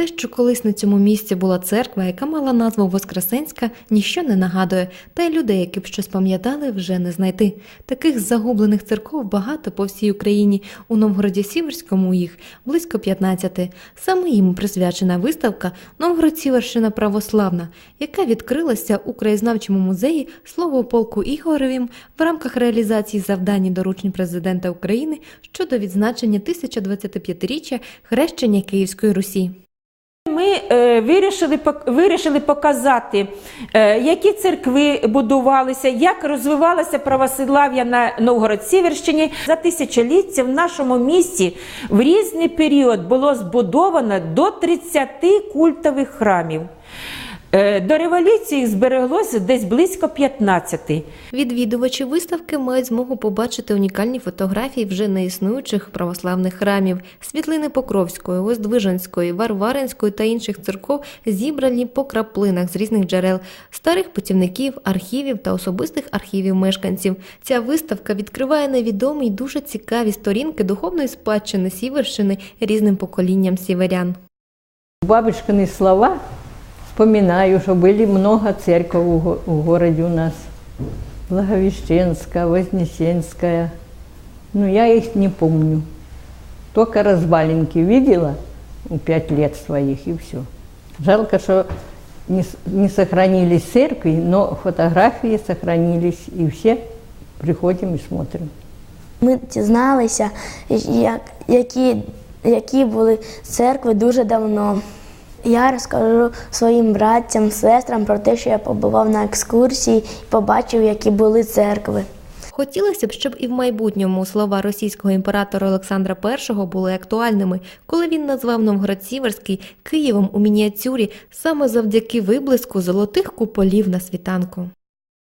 Те, що колись на цьому місці була церква, яка мала назву Воскресенська, ніщо не нагадує, та й людей, які б щось пам'ятали, вже не знайти. Таких загублених церков багато по всій Україні. У Новгороді Сіверському їх близько 15. Саме їм присвячена виставка Новгород Сіверщина православна, яка відкрилася у краєзнавчому музеї Слово полку Ігоревім в рамках реалізації завдань доручень президента України щодо відзначення 1025-річчя хрещення Київської Русі. Ми е, вирішили, вирішили показати, е, які церкви будувалися, як розвивалося православ'я на Новгород-Сіверщині. За тисячоліття в нашому місті в різний період було збудовано до 30 культових храмів. Е, До революції збереглося десь близько 15. Відвідувачі виставки мають змогу побачити унікальні фотографії вже неіснуючих православних храмів, світлини Покровської, Воздвиженської, Варваринської та інших церков, зібрані по краплинах з різних джерел, старих путівників, архівів та особистих архівів мешканців. Ця виставка відкриває невідомі й дуже цікаві сторінки духовної спадщини Сіверщини різним поколінням сіверян. Бабушкины слова вспоминаю, что были много го- в городе у нас. Благовещенская, Вознесенская. Но я их не помню. Только развалинки видела у пять лет своих и все. Жалко, что не, не сохранились церкви, но фотографии сохранились, и все приходим и смотрим. Ми дізналися, як, які, які були церкви дуже давно. Я розкажу своїм братцям, сестрам про те, що я побував на екскурсії і побачив, які були церкви. Хотілося б, щоб і в майбутньому слова російського імператора Олександра І були актуальними, коли він назвав Новгород Сіверський Києвом у мініатюрі саме завдяки виблиску золотих куполів на світанку.